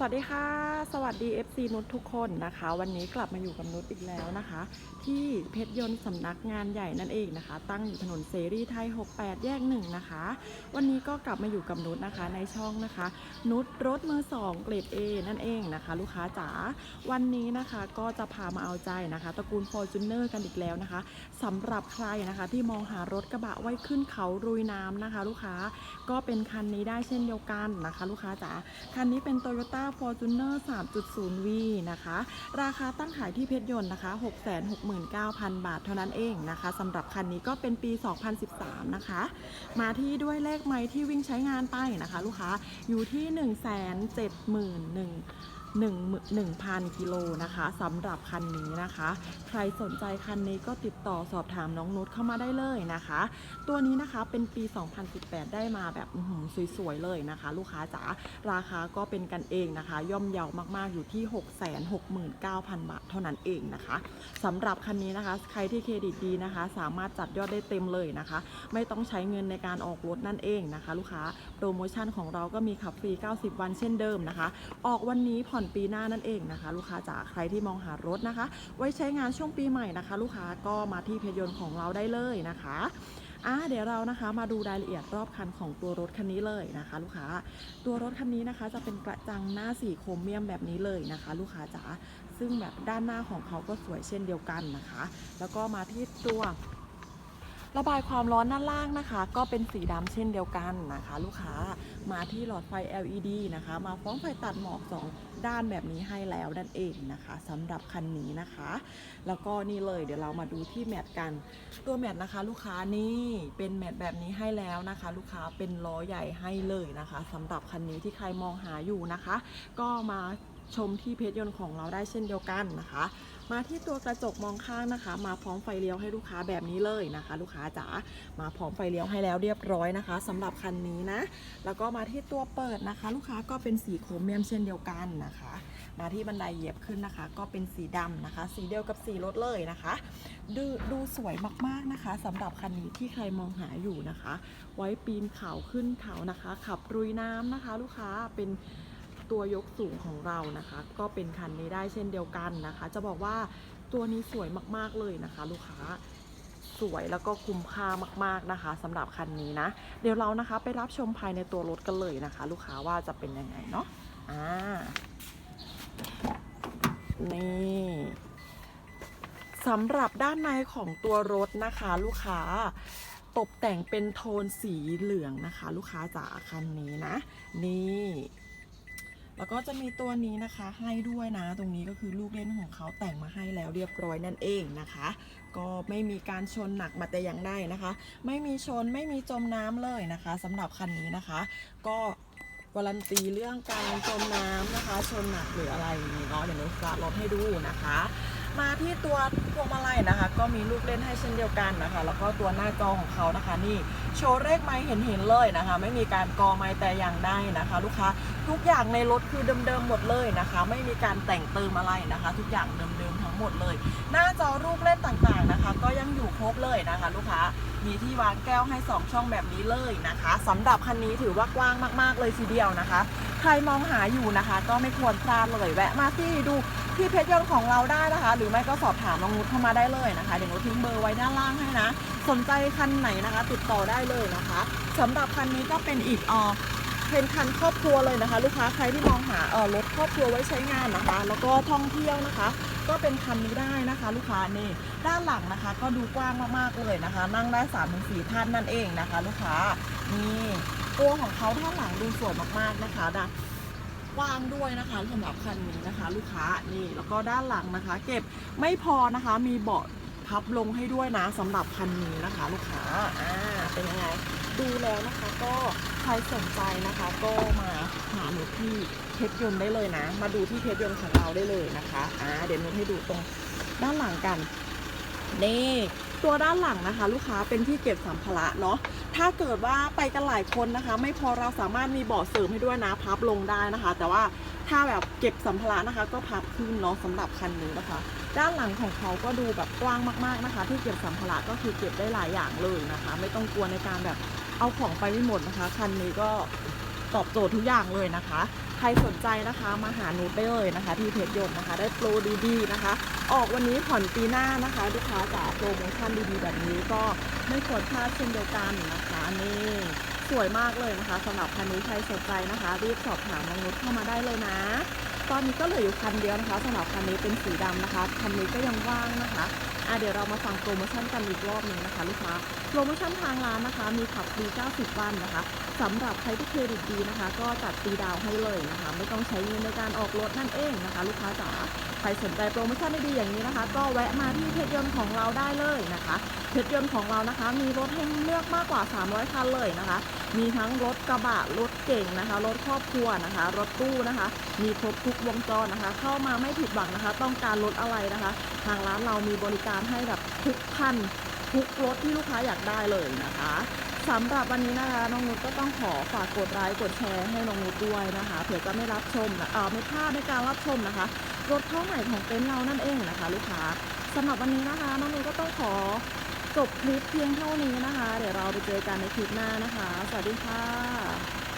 สวัสดีค่ะ สวัสดี FC นุชทุกคนนะคะ วันนี้กลับมาอยู่กับนุชอีกแล้วนะคะ ที่เพชรยนต์สำนักงานใหญ่นั่นเองนะคะ ตั้งอยู่ถนนเสรีไทย 68 แยกหนึ่งนะคะ วันนี้ก็กลับมาอยู่กับนุชนะคะในช่องนะคะ นุชรถมือสองเกรด A นั่นเองนะคะ ลูกค้าจ๋าวันนี้นะคะก็จะพามาเอาใจนะคะตระกูล Fortuner กันอีกแล้วนะคะสำหรับใครนะคะที่มองหารถกระบะไว้ขึ้นเขารุยน้ำนะคะ ลูกค้าก็เป็นคันนี้ได้เช่นเดียวกันนะคะ ลูกค้าจ๋าคันนี้เป็น Toyota Fortuner 3.0V นะคะ ราคาตั้งขายที่เพชรยนต์นะคะ 669,000 บาทเท่านั้นเองนะคะสำหรับคันนี้ก็เป็นปี 2013 นะคะ มาที่ด้วยเลขไม้ที่วิ่งใช้งานไปนะคะ ลูกค้าอยู่ที่ 1 1,000 กิโลนะคะสำหรับคันนี้นะคะ ใครสนใจคันนี้ก็ติดต่อสอบถามน้องนุชเข้ามาได้เลยนะคะ ตัวนี้นะคะเป็นปี 2018 ได้มาแบบหือสวยๆเลยนะคะ ลูกค้าจ๋าราคาก็เป็นกันเองนะคะ ย่อมเยาวมากๆอยู่ที่ 669,000 บาทเท่านั้นเองนะคะสำหรับคันนี้นะคะ ใครที่เครดิตดีนะคะ สามารถจัดยอดได้เต็มเลยนะคะ ไม่ต้องใช้เงินในการออกรถนั่นเองนะคะ ลูกค้าโปรโมชั่นของเราก็มีขับฟรี 90 วันเช่นเดิมนะคะ ออกวันนี้ผ่อนปีหน้านั่นเองนะคะ ลูกค้าจ๋าใครที่มองหารถนะคะ ไว้ใช้งานช่วงปีใหม่นะคะ ลูกค้าก็มาที่เพจยนต์ของเราได้เลยนะคะอะเดี๋ยวเรานะคะมาดูรายละเอียดรอบคันของตัวรถคันนี้เลยนะคะ ลูกค้าตัวรถคันนี้นะคะ จะเป็นกระจังหน้าสีโครเมียมแบบนี้เลยนะคะ ลูกค้าจ๋าซึ่งแบบด้านหน้าของเขาก็สวยเช่นเดียวกันนะคะ แล้วก็มาที่ตัว ระบายความร้อนด้านล่างนะคะ ก็เป็นสีดำเช่นเดียวกันนะคะ ลูกค้ามาที่หลอดไฟ LED นะคะ มาพร้อมไฟตัดหมอกสองด้านแบบนี้ให้แล้วนั่นเองนะคะสำหรับคันนี้นะคะ แล้วก็นี่เลยเดี๋ยวเรามาดูที่แมตกัน ตัวแมตนะคะ ลูกค้านี่เป็นแมตแบบนี้ให้แล้วนะคะ ลูกค้าเป็นล้อใหญ่ให้เลยนะคะสำหรับคันนี้ที่ใครมองหาอยู่นะคะ ก็มา ชมที่เพจยนต์ของเราได้เช่นเดียวกันนะคะ มาที่ตัวกระจกมองข้างนะคะ มาพร้อมไฟเลี้ยวให้ลูกค้าแบบนี้เลยนะคะ ลูกค้าจ๋ามาพร้อมไฟเลี้ยวให้แล้วเรียบร้อยนะคะสำหรับคันนี้นะ แล้วก็มาที่ตัวเปิดนะคะ ลูกค้าก็เป็นสีโครเมียมเช่นเดียวกันนะคะ มาที่บันไดเหยียบขึ้นนะคะ ก็เป็นสีดำนะคะ สีเดียวกับสีรถเลยนะคะดูดูสวยมากๆนะคะสำหรับคันนี้ที่ใครมองหาอยู่นะคะ ไว้ปีนเขาขึ้นเขานะคะ ขับรุยน้ำนะคะ ลูกค้าเป็น ตัวยกสูงของเรานะคะ ก็เป็นคันนี้ได้เช่นเดียวกันนะคะ จะบอกว่าตัวนี้สวยมากๆเลยนะคะ ลูกค้าสวยแล้วก็คุ้มค่ามากๆนะคะสำหรับคันนี้นะ เดี๋ยวเรานะคะไปรับชมภายในตัวรถกันเลยนะคะ ลูกค้าว่าจะเป็นยังไงเนาะอ่านี่สำหรับด้านในของตัวรถนะคะ ลูกค้าตกแต่งเป็นโทนสีเหลืองนะคะ ลูกค้าจ๋าคันนี้นะ นี่ แล้วก็จะมีตัวนี้นะคะให้ด้วยนะ ตรงนี้ก็คือลูกเล่นของเขาแต่งมาให้แล้วเรียบร้อยนั่นเองนะคะ ก็ไม่มีการชนหนักมาแต่อย่างใดนะคะ ไม่มีชนไม่มีจมน้ำเลยนะคะสำหรับคันนี้นะคะ ก็การันตีเรื่องการจมน้ำนะคะ ชนหนักหรืออะไรนี่เนาะเดี๋ยวนุสาลดให้ดูนะคะ มาที่ตัวพวงมาลัยนะคะ ก็มีลูกเล่นให้เช่นเดียวกันนะคะ แล้วก็ตัวหน้าจอของเขานะคะ นี่โชว์เลขไม้เห็นเห็นเลยนะคะ ไม่มีการกอไม้แต่อย่างใดนะคะ ลูกค้าทุกอย่างในรถคือเดิมๆหมดเลยนะคะ ไม่มีการแต่งเติมอะไรนะคะ ทุกอย่างเดิมๆทั้งหมดเลย หน้าจอรูปเล่นต่างๆนะคะ ก็ยังอยู่ครบเลยนะคะ ลูกค้ามีที่วางแก้วให้ 2 ช่องแบบนี้เลยนะคะสำหรับคันนี้ถือว่ากว้างมากๆเลยทีเดียวนะคะ ใครมองหาอยู่นะคะ ก็ไม่ควรพลาดเลยแวะมาที่ดู ที่เพจยนต์ของเราได้นะคะ หรือไม่ก็สอบถามน้องนุชเข้ามาได้เลยนะคะ เดี๋ยวนุชทิ้งเบอร์ไว้ด้านล่างให้นะ สนใจคันไหนนะคะ ติดต่อได้เลยนะคะสำหรับคันนี้ก็เป็นอีกออเป็นคันครอบครัวเลยนะคะ ลูกค้าใครที่มองหาเออรถครอบครัวไว้ใช้งานนะคะ แล้วก็ท่องเที่ยวนะคะ ก็เป็นคันนี้ได้นะคะ ลูกค้านี่ด้านหลังนะคะ ก็ดูกว้างมากๆเลยนะคะ นั่งได้3าถึงสท่านนั่นเองนะคะ ลูกค้านี่ตัวของเขาด้านหลังดูสวยมากๆนะคะด กว้างด้วยนะคะสำหรับคันนี้นะคะ ลูกค้านี่แล้วก็ด้านหลังนะคะ เก็บไม่พอนะคะมีเบาะพับลงให้ด้วยนะสำหรับคันนี้นะคะ ลูกค้าอ่าเป็นยังไงดูแล้วนะคะก็ใครสนใจนะคะ ก็มาหาหนูที่เพชรยนต์ได้เลยนะ มาดูที่เพชรยนต์ของเราได้เลยนะคะอ่าเดี๋ยวหนูให้ดูตรงด้านหลังกันนี่ตัวด้านหลังนะคะ ลูกค้าเป็นที่เก็บสัมภาระเนาะ ถ้าเกิดว่าไปกันหลายคนนะคะ ไม่พอเราสามารถมีเบาะเสริมให้ด้วยนะพับลงได้นะคะ แต่ว่าถ้าแบบเก็บสัมภาระนะคะ ก็พับขึ้นเนาะสำหรับคันนี้นะคะ ด้านหลังของเขาก็ดูแบบกว้างมากๆนะคะ ที่เก็บสัมภาระก็คือเก็บได้หลายอย่างเลยนะคะ ไม่ต้องกลัวในการแบบเอาของไปไม่หมดนะคะ คันนี้ก็ตอบโจทย์ทุกอย่างเลยนะคะ ใครสนใจนะคะมาหานูได้เลยนะคะ ที่เพจยนต์นะคะ ได้โปรดีๆนะคะ ออกวันนี้ผ่อนปีหน้านะคะลูกค้าจ๋าโปรโมชั่นดีๆแบบนี้ก็ไม่ควรพลาดเช่นเดียวกันนะคะนี่สวยมากเลยนะคะสำหรับคันนี้ใครสนใจนะคะ รีบสอบถามน้องนุชเข้ามาได้เลยนะ ตอนนี้ก็เหลืออยู่คันเดียวนะคะสำหรับคันนี้เป็นสีดำนะคะคันนี้ก็ยังว่างนะคะอะเดี๋ยวเรามาฟังโปรโมชั่นกันอีกรอบหนึ่งนะคะลูกค้าโปรโมชั่นทางร้านนะคะ มีขับฟรี 90 วันนะคะสำหรับใครที่เครดิตดีนะคะ ก็จัดตีดาวให้เลยนะคะ ไม่ต้องใช้เงินในการออกรถนั่นเองนะคะ ลูกค้าจ๋าใครสนใจโปรโมชั่นดีๆอย่างนี้นะคะ ก็แวะมาที่เพจยนต์ของเราได้เลยนะคะเพจยนต์ของเรานะคะ มีรถให้เลือกมากกว่า 300 คันเลยนะคะ มีทั้งรถกระบะรถเก่งนะคะ รถครอบครัวนะคะ รถตู้นะคะ มีครบทุกวงจรนะคะ เข้ามาไม่ผิดหวังนะคะ ต้องการรถอะไรนะคะ ทางร้านเรามีบริการให้แบบทุกคันทุกรถที่ลูกค้าอยากได้เลยนะคะสำหรับวันนี้นะคะน้องนุชก็ต้องขอฝากกดไลค์กดแชร์ให้น้องนุชด้วยนะคะเผื่อจะไม่รับชมนะเออไม่พลาดในการรับชมนะคะ รถเข้าใหม่ของเต็นท์เรานั่นเองนะคะ ลูกค้าสำหรับวันนี้นะคะน้องนุชก็ต้องขอจบคลิปเพียงเท่านี้นะคะ เดี๋ยวเราไปเจอกันในคลิปหน้านะคะ สวัสดีค่ะ